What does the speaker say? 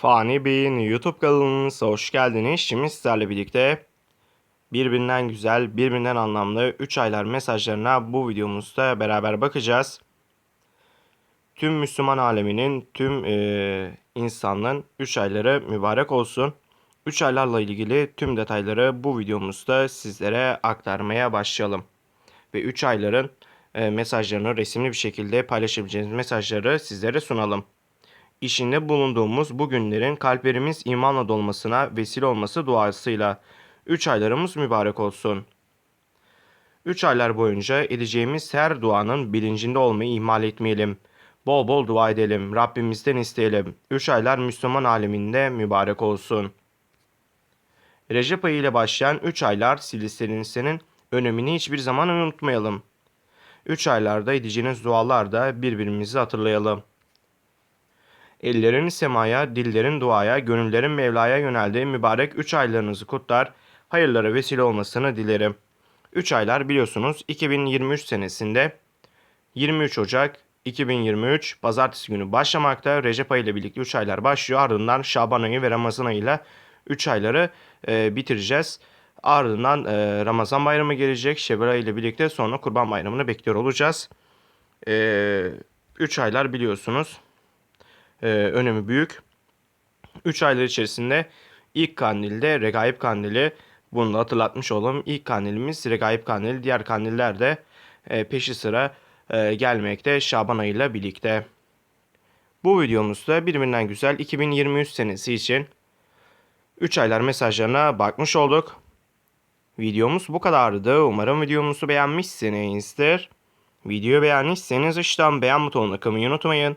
Fani Bey'in YouTube kanalınıza hoş geldiniz. Şimdi sizlerle birlikte birbirinden güzel, birbirinden anlamlı 3 aylar mesajlarına bu videomuzda beraber bakacağız. Tüm Müslüman aleminin, tüm eee insanlığın 3 ayları mübarek olsun. 3 aylarla ilgili tüm detayları bu videomuzda sizlere aktarmaya başlayalım. Ve 3 ayların eee, mesajlarını resimli bir şekilde paylaşabileceğiniz mesajları sizlere sunalım. İşinde bulunduğumuz bu günlerin kalplerimiz imanla dolmasına vesile olması duasıyla 3 aylarımız mübarek olsun. 3 aylar boyunca edeceğimiz her duanın bilincinde olmayı ihmal etmeyelim. Bol bol dua edelim, Rabbimizden isteyelim. 3 aylar Müslüman aleminde mübarek olsun. Recep ayı ile başlayan 3 aylar silsilenizin önemini hiçbir zaman unutmayalım. 3 aylarda edeceğiniz dualarda birbirimizi hatırlayalım. Ellerin semaya, dillerin duaya, gönüllerin Mevla'ya yöneldiği mübarek 3 aylarınızı kutlar, hayırlara vesile olmasını dilerim. 3 aylar biliyorsunuz 2023 senesinde 23 Ocak 2023 Pazartesi günü başlamakta. Recep ayı ile birlikte 3 aylar başlıyor. Ardından Şaban ayı ve Ramazan ayıyla 3 ayları e, bitireceğiz. Ardından e, Ramazan bayramı gelecek. Şevval ayı ile birlikte sonra Kurban bayramını bekliyor olacağız. 3 aylar biliyorsunuz e, önemi büyük. 3 aylar içerisinde ilk kandilde Regaib kandili bunu da hatırlatmış olalım. İlk kandilimiz Regaib kandili. Diğer kandiller de e, peşi sıra e, gelmekte Şaban ayıyla birlikte. Bu videomuzda birbirinden güzel 2023 senesi için 3 aylar mesajlarına bakmış olduk. Videomuz bu kadardı. Umarım videomuzu beğenmişsinizdir. Videoyu beğenmişseniz aşağıdan beğen butonuna kılmayı unutmayın.